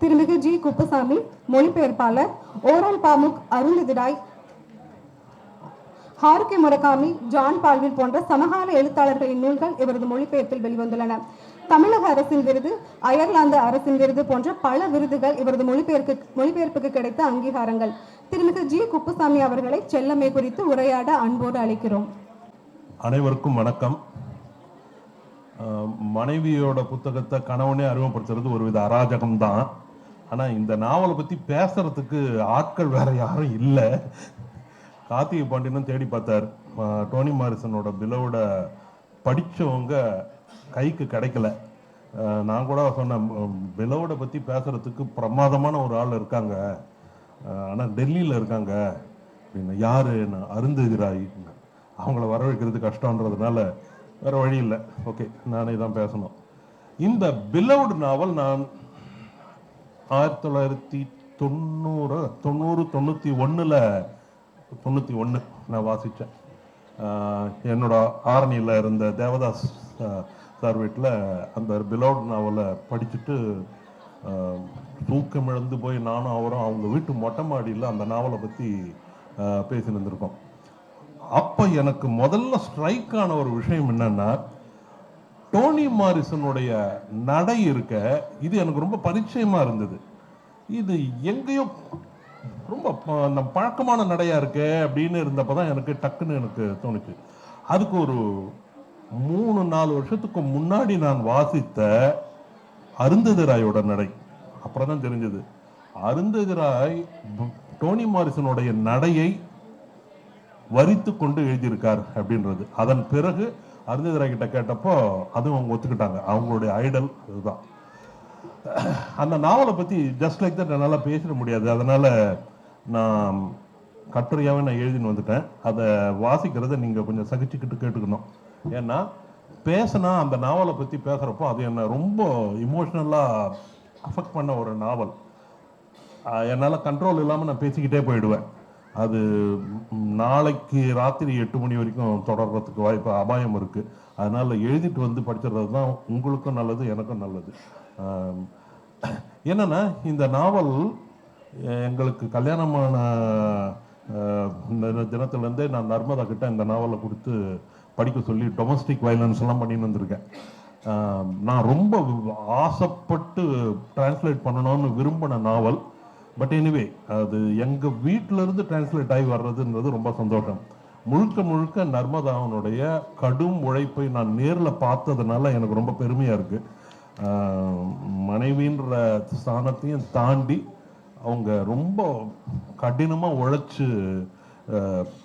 திருமிகு ஜி குப்புசாமி மொழிபெயர்ப்பாளர் Orhan Pamuk அருள்திராய் ஹாருகி முரகாமி ஜான் பால்வின் போன்ற சமகால எழுத்தாளர்களின் நூல்கள் இவரது மொழிபெயர்ப்பில் வெளிவந்துள்ளன. தமிழக அரசின் விருது அயர்லாந்து அரசின் விருது போன்ற பல விருதுகள் இவரது மொழிபெயர்க்கு மொழிபெயர்ப்புக்கு கிடைத்த அங்கீகாரங்கள். திருமிகு ஜி குப்புசாமி அவர்களை செல்லமே குறித்து உரையாட அன்போடு அழைக்கிறோம். அனைவருக்கும் வணக்கம். மனைவியோட புத்தகத்தை கணவனே அறிமுகப்படுத்துறது ஒரு வித அராஜகம் தான் ஆனால் இந்த நாவலை பற்றி பேசுறதுக்கு ஆட்கள் வேற யாரும் இல்லை. கார்த்திகை பாண்டியனும் தேடி பார்த்தார். டோனி மாரிசனோட பிலவோட படித்தவங்க கைக்கு கிடைக்கல. நான் கூட சொன்னேன் பிலோட பற்றி பேசுறதுக்கு பிரமாதமான ஒரு ஆள் இருக்காங்க. ஆனால் டெல்லியில் இருக்காங்க. அப்படின்னு யார் நான் அருந்துகிறாய்? அவங்கள வர வைக்கிறது கஷ்டன்றதுனால வேறு வழி இல்லை. ஓகே நானே தான் பேசணும். இந்த பிலவுட் நாவல் நான் ஆயிரத்தி தொள்ளாயிரத்தி தொண்ணூறு தொண்ணூறு தொண்ணூற்றி ஒன்றில் தொண்ணூற்றி ஒன்று நான் வாசித்தேன் என்னோட ஆரணியில் இருந்த தேவதாஸ் சார் வீட்டில் அந்த பிலோட் நாவலை படிச்சுட்டு தூக்கம் இழந்து போய் நானும் அவரும் அவங்க வீட்டு மொட்டை மாடியில் அந்த நாவலை பற்றி பேசின்னு இருந்திருக்கோம். அப்போ எனக்கு முதல்ல ஸ்ட்ரைக் ஆன ஒரு விஷயம் என்னன்னா டோனி மாரிசனுடைய நடை இருக்க இது எனக்கு ரொம்ப பரிச்சயமாக இருந்தது. இது எங்கேயோ ரொம்ப அந்த பழக்கமான நடையாக இருக்கே அப்படின்னு இருந்தப்போ தான் எனக்கு டக்குன்னு எனக்கு தோணுச்சு. அதுக்கு ஒரு மூணு நாலு வருஷத்துக்கு முன்னாடி நான் வாசித்த அருந்ததி ராயோட நடை. அப்புறம் தான் தெரிஞ்சது. அருந்ததி ராய் டோனி மாரிசனுடைய நடையை வரித்து கொண்டு எழுதியிருக்கார் அப்படின்றது. அதன் பிறகு அருந்ததிராய் கிட்ட கேட்டப்போ அதுவும் அவங்க ஒத்துக்கிட்டாங்க. அவங்களுடைய ஐடல் இதுதான். அந்த நாவலை பத்தி ஜஸ்ட் லைக் தட் என்னால் பேசிட முடியாது. அதனால நான் கட்டுரையாகவே நான் எழுதின்னு வந்துட்டேன். அதை வாசிக்கிறத நீங்க கொஞ்சம் சகிச்சுக்கிட்டு கேட்டுக்கணும். ஏன்னா பேசினா அந்த நாவலை பத்தி பேசுறப்போ அது என்ன ரொம்ப இமோஷனலா அஃபெக்ட் பண்ண ஒரு நாவல் என்னால் கண்ட்ரோல் இல்லாமல் நான் பேசிக்கிட்டே போயிடுவேன். அது நாளைக்கு ராத்திரி எட்டு மணி வரைக்கும் தொடர்றதுக்கு வாய்ப்பு அபாயம் இருக்கு. அதனால எழுதிட்டு வந்து படிச்சிடுறது தான் உங்களுக்கும் நல்லது எனக்கும் நல்லது. என்னென்னா என்னன்னா இந்த நாவல் எங்களுக்கு கல்யாணமான தினத்துலேருந்தே நான் நர்மதா கிட்ட இந்த நாவலை கொடுத்து படிக்க சொல்லி டொமஸ்டிக் வயலன்ஸ் எல்லாம் பண்ணின்னு வந்திருக்கேன். நான் ரொம்ப ஆசைப்பட்டு டிரான்ஸ்லேட் பண்ணணும்னு விரும்பின நாவல் பட் எனிவே அது எங்கள் வீட்டிலேருந்து இருந்து டிரான்ஸ்லேட் ஆகி வர்றதுன்றது ரொம்ப சந்தோஷம். முழுக்க முழுக்க நர்மதாவனுடைய கடும் உழைப்பை நான் நேரில் பார்த்ததுனால எனக்கு ரொம்ப பெருமையாக இருக்குது மனைவின்ற ஸ்தானத்தையும் தாண்டி அவங்க ரொம்ப கடினமாக உழைச்சு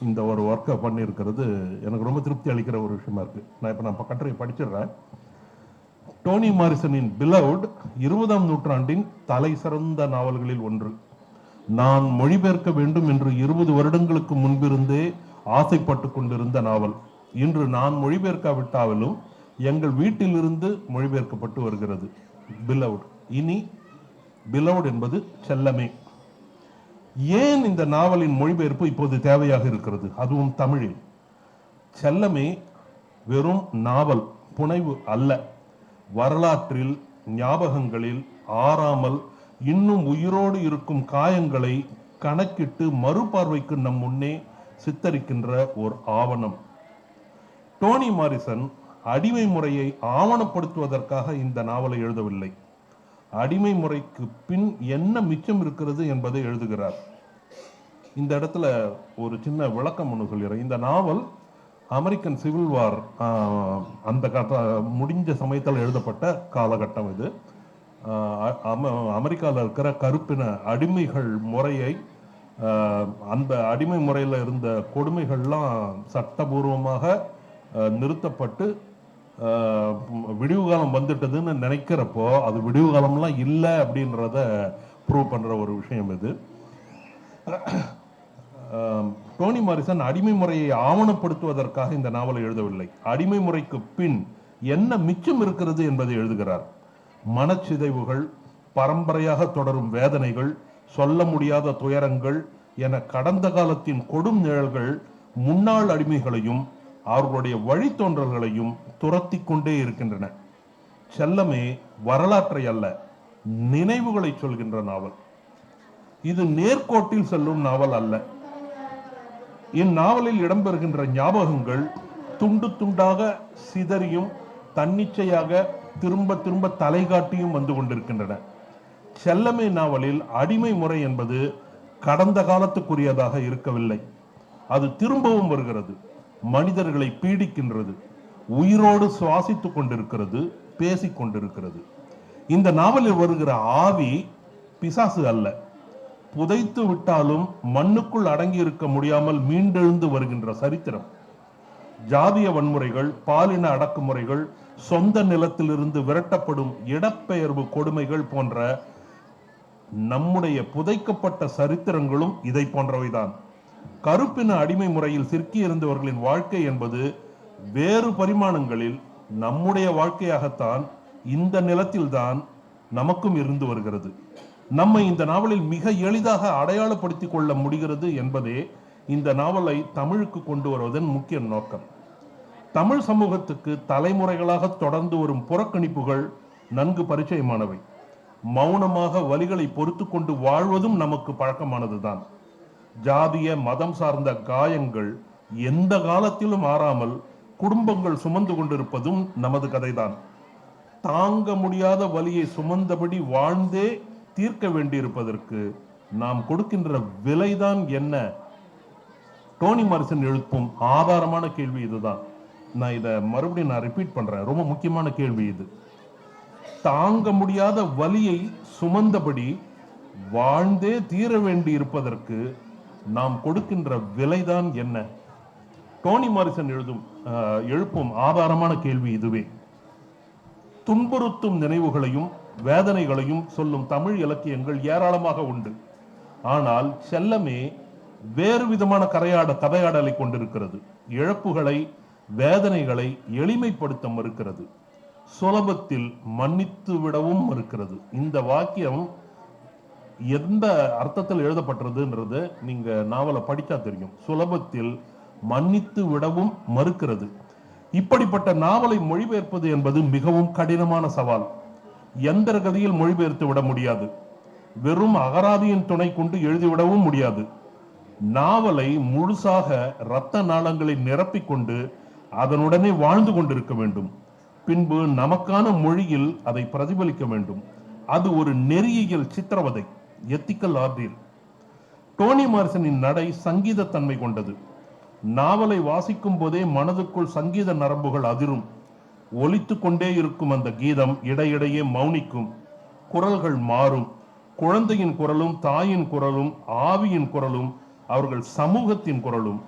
இந்த ஒரு ஒர்க்கை பண்ணியிருக்கிறது எனக்கு ரொம்ப திருப்தி அளிக்கிற ஒரு விஷயமா இருக்கு. நான் இப்போ நான் கட்டுரை படிச்சிடுறேன். டோனி மாரிசனின் பிலவுட் இருபதாம் நூற்றாண்டின் தலை சிறந்த நாவல்களில் ஒன்று. நான் மொழிபெயர்க்க வேண்டும் என்று இருபது வருடங்களுக்கு முன்பிருந்தே ஆசைப்பட்டு கொண்டிருந்த நாவல். இன்று நான் மொழிபெயர்க்காவிட்டாலும் எங்கள் வீட்டிலிருந்து மொழிபெயர்க்கப்பட்டு வருகிறது. பிலவுட் இனி பிலவுட் என்பது செல்லமே. ஏன் இந்த நாவலின் மொழிபெயர்ப்பு இப்போது தேவையாக இருக்கிறது? அதுவும் தமிழில். செல்லமே வெறும் நாவல் புனைவு அல்ல. வரலாற்றில் ஞாபகங்களில் ஆறாமல் இன்னும் உயிரோடு இருக்கும் காயங்களை கணக்கிட்டு மறுபார்வைக்கு நம் முன்னே சித்தரிக்கின்ற ஒரு ஆவணம். டோனி மாரிசன் அடிமை முறையை ஆவணப்படுத்துவதற்காக இந்த நாவலை எழுதவில்லை. அடிமை முறைக்கு பின் என்ன மிச்சம் இருக்கிறது என்பதை எழுதுகிறார். இந்த இடத்துல ஒரு சின்ன விளக்கம் ஒன்று சொல்கிறேன். இந்த நாவல் அமெரிக்கன் சிவில் வார் அந்த கட்ட முடிஞ்ச சமயத்தில் எழுதப்பட்ட காலகட்டம் இது. அம அமெரிக்காவில் இருக்கிற கருப்பின அடிமைகள் முறையை அந்த அடிமை முறையில் இருந்த கொடுமைகள்லாம் சட்டபூர்வமாக நிறுத்தப்பட்டு விடிவு காலம் வந்துட்டதுன்னு நினைக்கிறப்போ அது விடிவு காலம்லாம் இல்லை அப்படின்றத ப்ரூவ் பண்ணுற ஒரு விஷயம் இது. டோனி மாரிசன் அடிமை முறையை ஆவணப்படுத்துவதற்காக இந்த நாவலை எழுதவில்லை. அடிமை முறைக்கு பின் என்ன மிச்சம் இருக்கிறது என்பதை எழுதுகிறார். மனச்சிதைவுகள் பரம்பரையாக தொடரும் வேதனைகள் சொல்ல முடியாத துயரங்கள் என கடந்த காலத்தின் கொடும் நிழல்கள் முன்னாள் அடிமைகளையும் அவர்களுடைய வழித்தோன்றல்களையும் துரத்தி கொண்டே இருக்கின்றன. செல்லமே வரலாற்றை அல்ல நினைவுகளை சொல்கின்ற நாவல். இது நேர்கோட்டில் செல்லும் நாவல் அல்ல. இந்நாவலில் இடம்பெறுகின்ற ஞாபகங்கள் துண்டு துண்டாக சிதறியும் தன்னிச்சையாக திரும்ப திரும்ப தலைகாட்டியும் வந்து கொண்டிருக்கின்றன. செல்லமை நாவலில் அடிமை முறை என்பது கடந்த காலத்துக்குரியதாக இருக்கவில்லை. அது திரும்பவும் வருகிறது. மனிதர்களை பீடிக்கின்றது. உயிரோடு சுவாசித்துக் கொண்டிருக்கிறது பேசிக் கொண்டிருக்கிறது. இந்த நாவலில் வருகிற ஆவி பிசாசு அல்ல. புதைத்து விட்டாலும் மண்ணுக்குள் அடங்கி இருக்க முடியாமல் மீண்டெழுந்து வருகின்ற சரித்திரம். ஜாதிய வன்முறைகள் பாலின அடக்குமுறைகள் சொந்த நிலத்திலிருந்து விரட்டப்படும் இடப்பெயர்வு கொடுமைகள் போன்ற நம்முடைய புதைக்கப்பட்ட சரித்திரங்களும் இதை போன்றவைதான். கருப்பின அடிமை முறையில் சிற்கி இருந்தவர்களின் வாழ்க்கை என்பது வேறு பரிமாணங்களில் நம்முடைய வாழ்க்கையாகத்தான் இந்த நிலத்தில்தான் நமக்கும் இருந்து வருகிறது. நம்மை இந்த நாவலில் மிக எளிதாக அடையாளப்படுத்திக் கொள்ள முடிகிறது என்பதே இந்த நாவலை தமிழுக்கு கொண்டு வருவதன் முக்கிய நோக்கம். தமிழ் சமூகத்துக்கு தலைமுறைகளாக தொடர்ந்து வரும் புறக்கணிப்புகள் நன்கு பரிச்சயமானவை. மௌனமாக வலிகளை பொறுத்து கொண்டு வாழ்வதும் நமக்கு பழக்கமானதுதான். ஜாதிய மதம் சார்ந்த காயங்கள் எந்த காலத்திலும் ஆறாமல் குடும்பங்கள் சுமந்து கொண்டிருப்பதும் நமது கதைதான். தாங்க முடியாத வலியை சுமந்தபடி வாழ்ந்தே தீர்க்க வேண்டியிருப்பதற்கு நாம் கொடுக்கின்ற விலைதான் என்ன? டோனி மாரிசன் எழுப்பும் ஆதாரமான கேள்வி இதுதான். நான் இதை மறுபடியும் நான் ரிப்பீட் பண்றேன். ரொம்ப முக்கியமான கேள்வி இது. தாங்க முடியாத வலியை சுமந்தபடி வாழ்ந்தே தீர வேண்டி இருப்பதற்கு நாம் கொடுக்கின்ற விலைதான் என்ன? டோனி மாரிசன் எழுதும் எழுப்பும் ஆதாரமான கேள்வி இதுவே. துன்புறுத்தும் நினைவுகளையும் வேதனைகளையும் சொல்லும் தமிழ் இலக்கியங்கள் ஏராளமாக உண்டு. ஆனால் செல்லமே வேறு விதமான கரையாட கதையாடலை கொண்டிருக்கிறது. இழப்புகளை வேதனைகளை எளிமைப்படுத்த மறுக்கிறது. சுலபத்தில் மன்னித்து விடவும் மறுக்கிறது. இந்த வாக்கியம் எந்த அர்த்தத்தில் எழுதப்பட்டதுன்றது நீங்க நாவலை படித்தா தெரியும். சுலபத்தில் மன்னித்து விடவும் மறுக்கிறது. இப்படிப்பட்ட நாவலை மொழிபெயர்ப்பது என்பது மிகவும் கடினமான சவால். எந்திர கதியில் மொழிபெயர்த்து விட முடியாது. வெறும் அகராதியின் துணை கொண்டு எழுதிவிடவும் முடியாது. நாவலை முழுசாக இரத்த நாளங்களை நிரப்பிக்கொண்டு அதனுடனே வாழ்ந்து கொண்டிருக்க வேண்டும். பின்பு நமக்கான மொழியில் அதை பிரதிபலிக்க வேண்டும். அது ஒரு நெறியியல் சித்திரவதை. எத்திக்கல் ஆர்டில். டோனி மார்சனின் நடை சங்கீத தன்மை கொண்டது. நாவலை வாசிக்கும் போதே மனதுக்குள் சங்கீத நரம்புகள் அதிரும். ஒலித்து கொண்டே இருக்கும் அந்த கீதம் இடையிடையே மௌனிக்கும். குரல்கள் மாறும். குழந்தையின் குரலும் தாயின் குரலும் ஆவியின் குரலும் அவர்கள் சமூகத்தின் குரலும்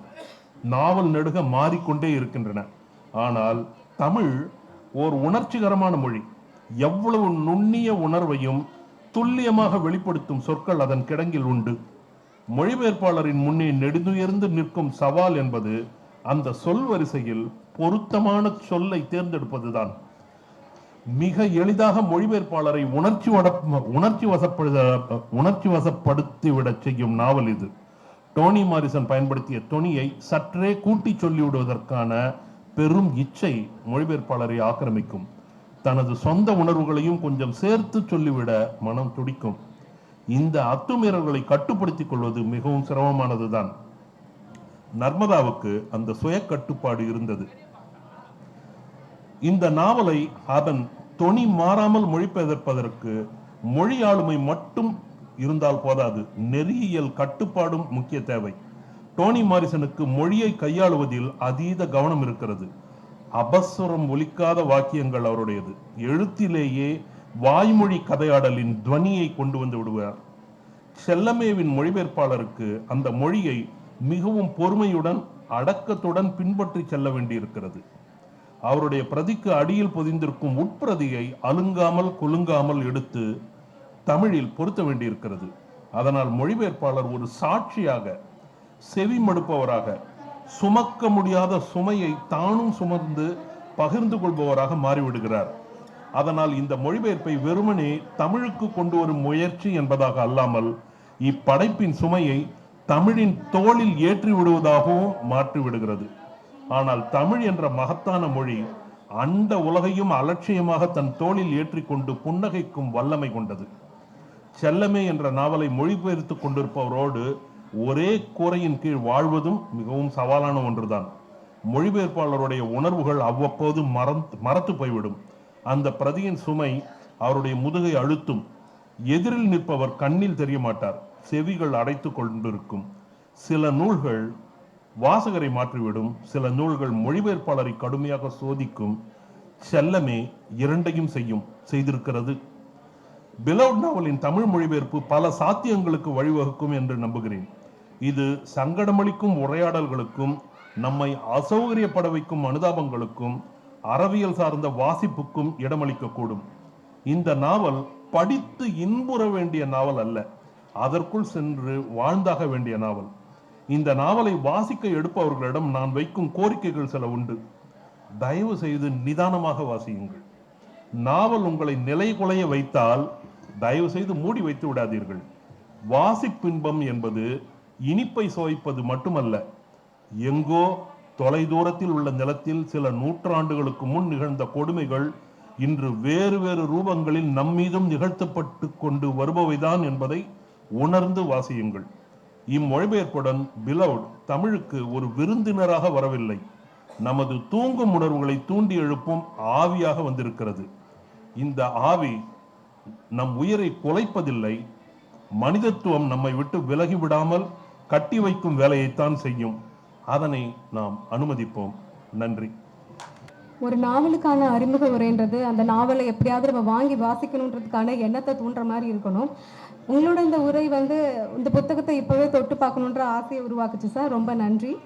நாவல் நெடுக மாறிக்கொண்டே இருக்கின்றன. ஆனால் தமிழ் ஓர் உணர்ச்சிகரமான மொழி. எவ்வளவு நுண்ணிய உணர்வையும் துல்லியமாக வெளிப்படுத்தும் சொற்கள் அதன் கிடங்கில் உண்டு. மொழிபெயர்ப்பாளரின் முன்னே நெடுந்துயர்ந்து நிற்கும் சவால் என்பது அந்த சொல் வரிசையில் பொருத்தமான சொல்லை தேர்ந்தெடுப்பதுதான். மிக எளிதாக மொழிபெயர்ப்பாளரை உணர்ச்சி உணர்ச்சி வசப்படுத உணர்ச்சி வசப்படுத்திவிடச் செய்யும் நாவல் இது. டோனி மாரிசன் பயன்படுத்திய தொனியை சற்றே கூட்டி சொல்லிவிடுவதற்கான பெரும் இச்சை மொழிபெயர்ப்பாளரை ஆக்கிரமிக்கும். தனது சொந்த உணர்வுகளையும் கொஞ்சம் சேர்த்து சொல்லிவிட மனம் துடிக்கும். இந்த அத்துமீறல்களை கட்டுப்படுத்திக் கொள்வது மிகவும் சிரமமானதுதான். நர்மதாவுக்கு அந்த சுய கட்டுப்பாடு இருந்தது. இந்த நாவலை அதன் தொனி மாறாமல் மொழிபெயர்ப்பதற்கு மொழி ஆளுமை மட்டும் இருந்தால் போதாது. நெறியியல் கட்டுப்பாடும் முக்கிய தேவை. டோனி மாரிசனுக்கு மொழியை கையாளுவதில் அதீத கவனம் இருக்கிறது. அபஸ்வரம் ஒலிக்காத வாக்கியங்கள் அவருடையது. எழுத்திலேயே வாய்மொழி கதையாடலின் துவனியை கொண்டு வந்து விடுவார். செல்லமேவின் மொழிபெயர்ப்பாளருக்கு அந்த மொழியை மிகவும் பொறுமையுடன் அடக்கத்துடன் பின்பற்றி செல்ல வேண்டியிருக்கிறது. அவருடைய பிரதிக்கு அடியில் பொதிந்திருக்கும் உட்பிரதியை அலுங்காமல் குலுங்காமல் எடுத்து தமிழில் பொருத்த வேண்டியிருக்கிறது. அதனால் மொழிபெயர்ப்பாளர் ஒரு சாட்சியாக செவி மடுப்பவராக சுமக்க முடியாத சுமையை தானும் சுமந்து பகிர்ந்து கொள்பவராக மாறிவிடுகிறார். அதனால் இந்த மொழிபெயர்ப்பை வெறுமனே தமிழுக்கு கொண்டு வரும் முயற்சி என்பதாக அல்லாமல் இப்படைப்பின் சுமையை தமிழின் தோளில் ஏற்றி விடுவதாகவும் மாற்றி விடுகிறது ஆனால் தமிழ் என்ற மகத்தான மொழி அண்ட உலகையும் அலட்சியமாக தன் தோளில் ஏற்றிக்கொண்டு புன்னகைக்கும் வல்லமை கொண்டது. செல்லமே என்ற நாவலை மொழிபெயர்த்துக் கொண்டிருப்பவரோடு ஒரே கூரையின் கீழ் வாழ்வதும் மிகவும் சவாலான ஒன்றுதான். மொழிபெயர்ப்பாளருடைய உணர்வுகள் அவ்வப்போது மறந்து மறத்து போய்விடும். அந்த பிரதியின் சுமை அவருடைய முதுகை அழுத்தும். எதிரில் நிற்பவர் கண்ணில் தெரிய மாட்டார். செவிகள் அடைத்து கொண்டிருக்கும். சில நூல்கள் வாசகரை மாற்றிவிடும். சில நூல்கள் மொழிபெயர்ப்பாளரை கடுமையாக சோதிக்கும் செல்லமே இரண்டையும் செய்யும் செய்திருக்கிறது. பிலவுட் நாவலின் தமிழ் மொழிபெயர்ப்பு பல சாத்தியங்களுக்கு வழிவகுக்கும் என்று நம்புகிறேன். இது சங்கடமளிக்கும் உரையாடல்களுக்கும் நம்மை அசௌகரியப்பட வைக்கும் அனுதாபங்களுக்கும் அறவியல் சார்ந்த வாசிப்புக்கும் இடமளிக்கக்கூடும். இந்த நாவல் படித்து இன்புற வேண்டிய நாவல் அல்ல அதற்குள் சென்று வாழ்ந்தாக வேண்டிய நாவல். இந்த நாவலை வாசிக்க எடுப்பவர்களிடம் நான் வைக்கும் கோரிக்கைகள் சில உண்டு. தயவு செய்து நிதானமாக வாசியுங்கள். நாவல் உங்களை நிலைகுலைய வைத்தால் தயவு செய்து மூடி வைத்து விடாதீர்கள். வாசிப்பின்பம் என்பது இனிப்பை சுவைப்பது மட்டுமல்ல எங்கோ தொலைதூரத்தில் உள்ள நிலத்தில் சில நூற்றாண்டுகளுக்கு முன் நிகழ்ந்த கொடுமைகள் இன்று வேறு வேறு ரூபங்களில் நம்மீதும் நிகழ்த்தப்பட்டு கொண்டு வருபவைதான் என்பதை உணர்ந்து வாசியுங்கள். இம்மொழிபெயர்ப்புடன் பிலவுட் தமிழுக்கு ஒரு விருந்தினராக வரவில்லை. நமது தூங்கும் உணர்வுகளை தூண்டி எழுப்பும் ஆவியாக வந்திருக்கிறது. இந்த ஆவி நம் உயிரை குலைப்பதில்லை. மனிதத்துவம் நம்மை விட்டு விலகி விடாமல் கட்டி வைக்கும் வேலையைத்தான் செய்யும். அதனை நாம் அனுமதிப்போம். நன்றி. ஒரு நாவலுக்கான அறிமுக உரைன்றது. அந்த நாவலை எப்படியாவது நம்ம வாங்கி வாசிக்கணுன்றதுக்கான எண்ணத்தை தூண்டுற மாதிரி இருக்கணும். உங்களோட இந்த உரை வந்து இந்த புத்தகத்தை இப்போவே தொட்டு பார்க்கணுன்ற ஆசையை உருவாக்குச்சு சார். ரொம்ப நன்றி.